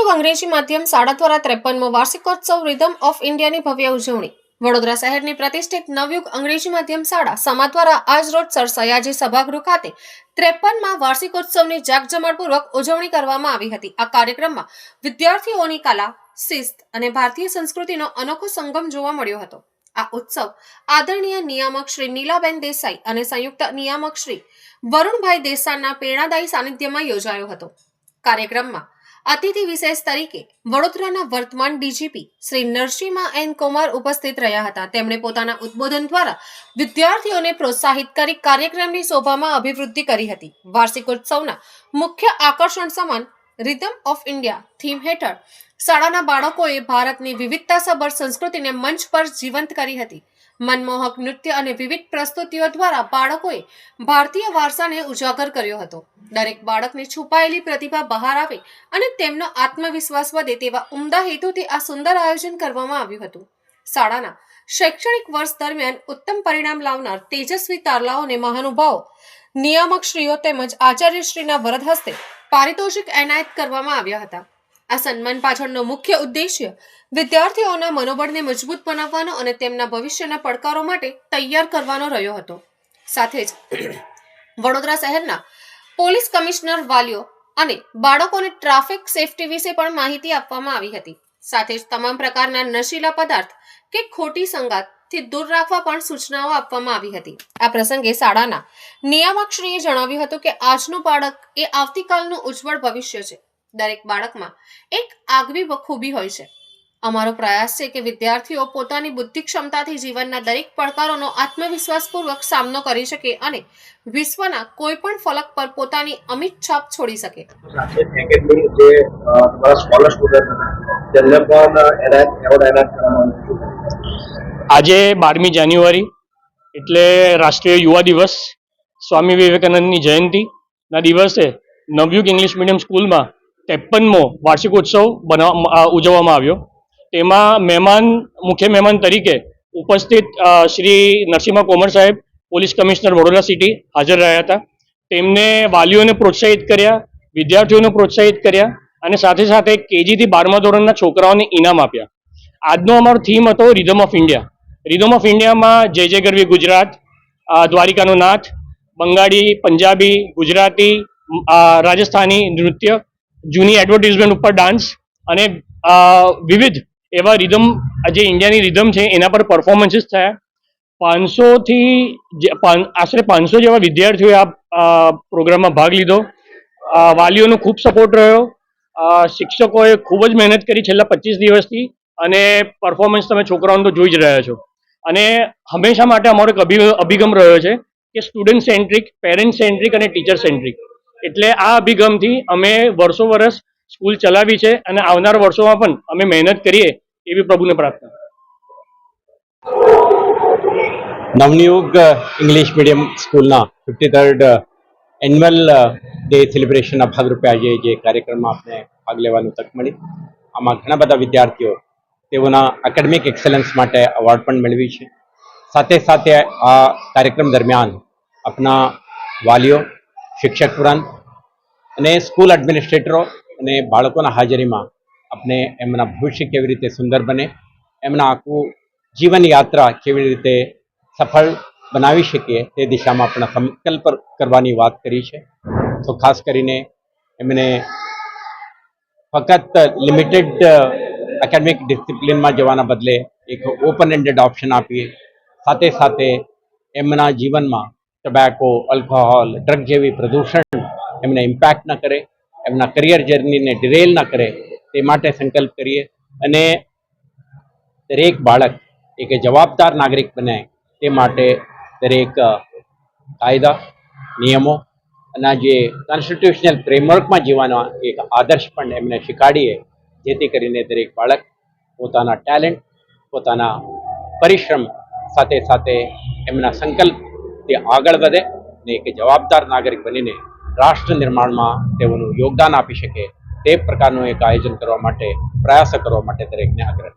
નવયુગ અંગ્રેજી માધ્યમ શાળા દ્વારા ત્રેપનમો વાર્ષિકોત્સવ રિધમ ઓફ ઇન્ડિયાની ભવ્ય ઉજવણી. વડોદરા શહેરની પ્રતિષ્ઠિત નવયુગ અંગ્રેજી માધ્યમ શાળા સમા દ્વારા આજરોજ સર સયાજી સભાગૃહ ખાતે ત્રેપનમાં વાર્ષિકોત્સવની જાકજમાળપૂર્વક ઉજવણી કરવામાં આવી હતી. આ કાર્યક્રમમાં વિદ્યાર્થીઓની કલા, શિસ્ત અને ભારતીય સંસ્કૃતિનો અનોખો સંગમ જોવા મળ્યો હતો. આ ઉત્સવ આદરણીય નિયામક શ્રી નીલાબેન દેસાઈ અને સંયુક્ત નિયામક શ્રી વરુણભાઈ દેસાઈના પ્રેરણાદાયી સાનિધ્યમાં યોજાયો હતો. કાર્યક્રમમાં અતિથિ વિશેષ તરીકે વડોદરાના વર્તમાન ડીજીપી શ્રી નરસિંહા એન કુમાર ઉપસ્થિત રહ્યા હતા. તેમણે પોતાના ઉદ્બોધન દ્વારા વિદ્યાર્થીઓને પ્રોત્સાહિત કરી કાર્યક્રમની શોભામાં અભિવૃદ્ધિ કરી હતી. વાર્ષિકોત્સવના મુખ્ય આકર્ષણ સમાન રિધમ ઓફ ઇન્ડિયા થીમ હેઠળ શાળાના બાળકોએ ભારતની વિવિધતાસભર સંસ્કૃતિને મંચ પર જીવંત કરી હતી. મનમોહક નૃત્ય અને વિવિધ પ્રસ્તુતિઓ દ્વારા બાળકોએ ભારતીય વારસાને ઉજાગર કર્યો હતો. દરેક બાળકની છુપાયેલી પ્રતિભા બહાર આવે અને તેમનો આત્મવિશ્વાસ વધે તેવા ઉમદા હેતુથી આ સુંદર આયોજન કરવામાં આવ્યું હતું. શાળાના શૈક્ષણિક વર્ષ દરમિયાન ઉત્તમ પરિણામ લાવનાર તેજસ્વી તારલાઓને મહાનુભાવો, નિયામકશ્રીઓ તેમજ આચાર્યશ્રીના વરદ હસ્તે પારિતોષિક એનાયત કરવામાં આવ્યા હતા. આ સન્માન પાછળનો મુખ્ય ઉદ્દેશ્ય વિદ્યાર્થીઓના મનોબળને મજબૂત બનાવવાનો અને તેમના ભવિષ્યના પડકારો માટે તૈયાર કરવાનો રહ્યો હતો. સાથે જ વડોદરા શહેરના પોલીસ કમિશનર વાલીઓ અને બાળકોને ટ્રાફિક સેફટી વિશે પણ માહિતી આપવામાં આવી હતી. સાથે જ તમામ પ્રકારના નશીલા પદાર્થ કે ખોટી સંગાતથી દૂર રાખવા પણ સૂચનાઓ આપવામાં આવી હતી. આ પ્રસંગે શાળાના નિયામકશ્રીએ જણાવ્યું હતું કે આજનું બાળક એ આવતીકાલનું ઉજ્જવળ ભવિષ્ય છે. દરેક બાળકમાં એક આગવી બખૂબી હોય છે. અમારો પ્રયાસ છે કે વિદ્યાર્થીઓ પોતાની બુદ્ધિ ક્ષમતાથી જીવનના દરેક પડકારોનો આત્મવિશ્વાસપૂર્વક સામનો કરી શકે અને વિશ્વના કોઈ પણ ફલક પર પોતાની અમિત છાપ છોડી શકે. આજે બારમી જાન્યુઆરી એટલે રાષ્ટ્રીય યુવા દિવસ. સ્વામી વિવેકાનંદની જયંતિના દિવસે નવયુગ ઇંગ્લિશ મીડિયમ સ્કૂલમાં ત્રેપનમો વાર્ષિકોત્સવ બનાવવામાં આ ઉજવવામાં આવ્યો. તેમાં મહેમાન, મુખ્ય મહેમાન તરીકે ઉપસ્થિત શ્રી નરસિંહા કોમર સાહેબ, પોલીસ કમિશનર વડોદરા સિટી હાજર રહ્યા હતા. તેમને વાલીઓને પ્રોત્સાહિત કર્યા, વિદ્યાર્થીઓને પ્રોત્સાહિત કર્યા અને સાથે સાથે કેજીથી બારમા ધોરણના છોકરાઓને ઇનામ આપ્યા. આજનો અમારો થીમ હતો rhythm of India rhythm of ઇન્ડિયામાં જય જય ગરવી ગુજરાત દ્વારિકાનો નાથ, બંગાળી, પંજાબી, ગુજરાતી રાજસ્થાની નૃત્ય જૂની એડવર્ટિઝમેન્ટ ઉપર ડાન્સ અને વિવિધ એવા રિધમ જે ઇન્ડિયાની રિધમ છે, એના પર પરફોર્મન્સીસ થયા. પાંચસોથી આશરે પાંચસો જેવા વિદ્યાર્થીઓએ આ પ્રોગ્રામમાં ભાગ લીધો. વાલીઓનો ખૂબ સપોર્ટ રહ્યો. શિક્ષકોએ ખૂબ જ મહેનત કરી છેલ્લા પચીસ દિવસથી અને પરફોર્મન્સ તમે છોકરાઓને તો જોઈ જ રહ્યા છો. અને હંમેશા માટે અમારો એક અભિગમ રહ્યો છે કે સ્ટુડન્ટ સેન્ટ્રિક પેરેન્ટ સેન્ટ્રિક અને ટીચર સેન્ટ્રિક એટલે આ અભિગમથી અમે વર્ષો વર્ષ સ્કૂલ ચલાવી છે અને આવનાર વર્ષોમાં પણ અમે મહેનત કરીએ એવી પ્રભુને પ્રાર્થના. નવનિયુગ ઇંગ્લિશ મીડિયમ સ્કૂલના ફિફ્ટી થર્ડ એન્યુઅલ ડે સેલિબ્રેશનના ભાગરૂપે આજે જે કાર્યક્રમમાં આપણે ભાગ લેવાનું તક મળી. આમાં ઘણા બધા વિદ્યાર્થીઓ તેઓના એકેડમિક એક્સેલન્સ માટે અવોર્ડ પણ મેળવી છે. સાથે સાથે આ કાર્યક્રમ દરમિયાન આપણા વાલીઓ શિક્ષક પુરાણ અને સ્કૂલ એડમિનિસ્ટ્રેટરો અને બાળકોના હાજરીમાં આપણે એમના ભવિષ્ય કેવી રીતે સુંદર બને, એમના આખું જીવન યાત્રા કેવી રીતે સફળ બનાવી શકીએ તે દિશામાં આપણા સંકલ્પ કરવાની વાત કરી છે. તો ખાસ કરીને એમને ફક્ત લિમિટેડ એકેડમિક ડિસિપ્લિનમાં જવાના બદલે એક ઓપન એન્ડેડ ઓપ્શન આપીએ. સાથે સાથે એમના જીવનમાં ટબેકો આલ્કોહોલ ડ્રગ જેવી પ્રદૂષણ એમને ઇમ્પેક્ટ ન કરે, એમના કરિયર જર્નીને ડિરેલ ન કરે, તે માટે સંકલ્પ કરીએ. અને દરેક બાળક એક જવાબદાર નાગરિક બને, તે માટે દરેક કાયદા, નિયમો અને જે કોન્સ્ટિટ્યુશનલ ફ્રેમવર્કમાં જીવવાનો એક આદર્શ પણ એમને શીખાડીએ જેથી કરીને દરેક બાળક પોતાના ટેલેન્ટ પોતાના પરિશ્રમ સાથે સાથે એમના સંકલ્પથી આગળ વધે ને એક જવાબદાર નાગરિક બનીને રાષ્ટ્ર નિર્માણમાં તેઓનું યોગદાન આપી શકે તે પ્રકારનું એક આયોજન કરવા માટે પ્રયાસો કરવા માટે દરેકને આગ્રહ.